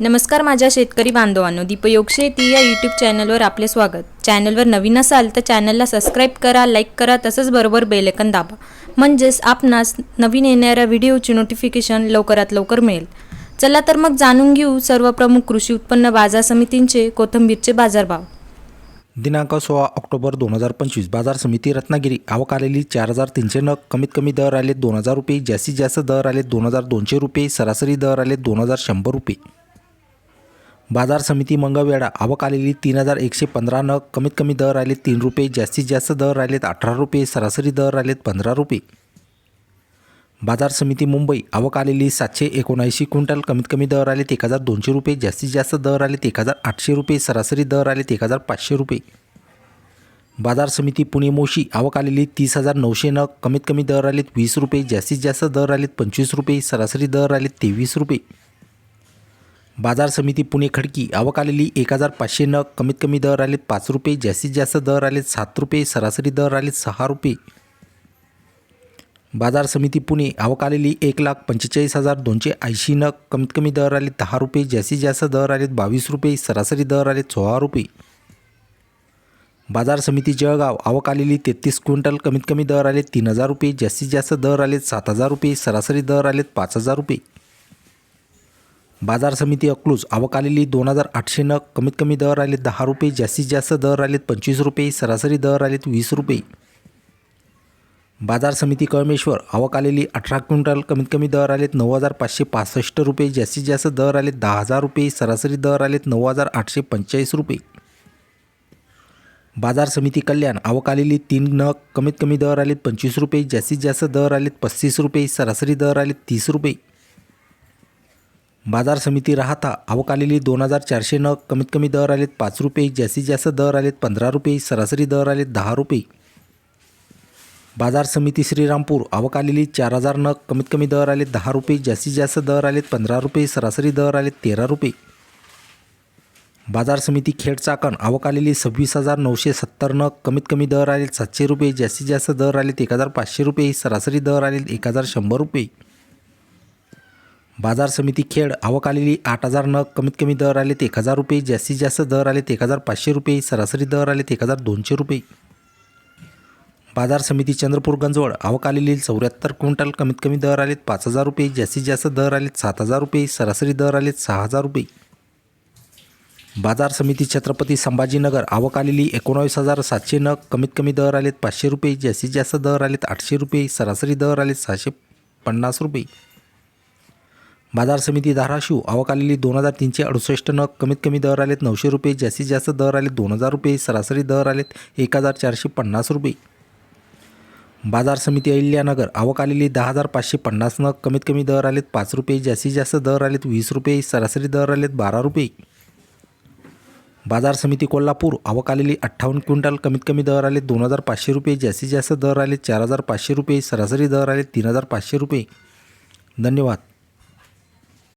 नमस्कार माझ्या शेतकरी बांधवांनो दीपयोग शेती या यूट्यूब चॅनलवर आपले स्वागत. चॅनलवर नवीन असाल तर चॅनलला सबस्क्राईब करा लाईक करा तसंच बरोबर बेलेकन दाबा. म्हणजेच आपणास नवीन येणाऱ्या व्हिडिओची नोटिफिकेशन लवकरात लवकर मिळेल. चला तर मग जाणून घेऊ सर्व प्रमुख कृषी उत्पन्न बाजार समितींचे कोथिंबीरचे बाजारभाव. दिनांक सोळा ऑक्टोबर दोन हजार पंचवीस बाजार समिती रत्नागिरी. आवक आलेली चार हजार तीनशे नग कमीत कमी दर आले दोन हजार रुपये जास्तीत जास्त दर आले दोन हजार दोनशे रुपये सरासरी दर आले दोन हजार शंभर रुपये. बाजार समिती मंगळवेळा आवक आलेली तीन हजार एकशे पंधरा नग कमीत कमी दर आले तीन रुपये जास्तीत जास्त दर राहिलेत अठरा रुपये सरासरी दर राहिलेत पंधरा रुपये. बाजार समिती मुंबई आवक आलेली सातशे एकोणऐंशी क्विंटल कमीत कमी दर आलेत एक हजार दोनशे रुपये जास्तीत जास्त दर आलेत एक हजार आठशे रुपये सरासरी दर आलेत एक हजार पाचशे रुपये. बाजार समिती पुणे मोशी आवक आलेली तीस हजार नऊशे नग कमीत कमी दर आलेत वीस रुपये जास्तीत जास्त दर आलेत पंचवीस रुपये सरासरी दर आलेत तेवीस रुपये. बाजार समिती पुणे खडकी आवक आलेली एक हजार पाचशे नग कमीत कमी दर आलेत पाच रुपये जास्तीत जास्त दर आलेत सात रुपये सरासरी दर आलेत सहा रुपये. बाजार समिती पुणे आवक आलेली एक लाख पंचेचाळीस हजार दोनशे ऐंशी नग कमीत कमी दर आले दहा रुपये जास्तीत जास्त दर आलेत बावीस रुपये सरासरी दर आलेत सोळा रुपये. बाजार समिती जळगाव आवक आलेली तेहतीस क्विंटल कमीत कमी दर आले तीन हजार रुपये जास्तीत जास्त दर आलेत सात हजार रुपये सरासरी दर आलेत पाच हजार रुपये. बाजार समिती अकलूज. आवक आलेली दोन हजार आठशे नग कमीत कमी दर आलेत दहा रुपये जास्तीत जास्त दर आलेत पंचवीस रुपये सरासरी दर आलेत वीस रुपये. बाजार समिती कळमेश्वर आवक आलेली अठरा क्विंटल कमीत कमी दर आलेत नऊ हजार पाचशे पासष्ट रुपये जास्तीत जास्त दर आलेत दहा हजार रुपये सरासरी दर आलेत नऊ हजार आठशे पंचेचाळीस रुपये. बाजार समिती कल्याण आवक आलेली तीन नग कमीत कमी दर आलेत पंचवीस रुपये जास्तीत जास्त दर आलेत पस्तीस रुपये सरासरी दर आलेत तीस रुपये. बाजार समिती राहता आवक आलेली दोन हजार चारशे नग कमीत कमी दर आलेत पाच रुपये जास्तीत जास्त दर आलेत पंधरा रुपये सरासरी दर आलेत दहा रुपये. बाजार समिती श्रीरामपूर आवक आलेली चार हजार नग कमीत कमी दर आलेत दहा रुपये जास्तीत जास्त दर आलेत पंधरा रुपये सरासरी दर आलेत तेरा रुपये. बाजार समिती खेड चाकण आवक आलेली सव्वीस हजार नऊशे सत्तर नग कमीत कमी दर आलेत सातशे रुपये जास्तीत जास्त दर आलेत एक हजार पाचशे रुपये सरासरी दर आलेत एक हजार शंभर रुपये. बाजार समिती खेड आवक आलेली आठ हजार नग कमीत कमी दर आलेत एक हजार रुपये जास्तीत जास्त दर आलेत एक हजार पाचशे रुपये सरासरी दर आलेत एक हजार दोनशे रुपये. बाजार समिती चंद्रपूर गंजवळ आवक आलेली चौऱ्याहत्तर क्विंटल कमीत कमी दर आलेत पाच हजार रुपये जास्तीत जास्त दर आलेत सात हजार रुपये सरासरी दर आलेत सहा हजार रुपये. बाजार समिती छत्रपती संभाजीनगर आवक आलेली एकोणावीस हजार सातशे नग कमीत कमी दर आलेत पाचशे रुपये जास्तीत जास्त दर आलेत आठशे रुपये सरासरी दर आलेत सहाशे पन्नास रुपये. बाजार समिती धाराशिव आवक आलेली दोन हजार तीनशे अडुसष्ट नग कमीत कमी दर आलेत नऊशे रुपये जास्तीत जास्त दर आलेत दोन हजार रुपये सरासरी दर आलेत एक हजार चारशे पन्नास रुपये. बाजार समिती अहिल्यानगर आवक आलेली दहा हजार पाचशे पन्नास नग कमीत कमी दर आलेत पाच रुपये जास्तीत जास्त दर आलेत वीस रुपये सरासरी दर आलेत बारा रुपये. बाजार समिती कोल्हापूर आवक आलेली अठ्ठावन्न क्विंटल कमीत कमी दर आले दोन हजार पाचशे रुपये जास्तीत जास्त दर आले चार हजार पाचशे रुपये सरासरी दर आले तीन हजार पाचशे रुपये. धन्यवाद.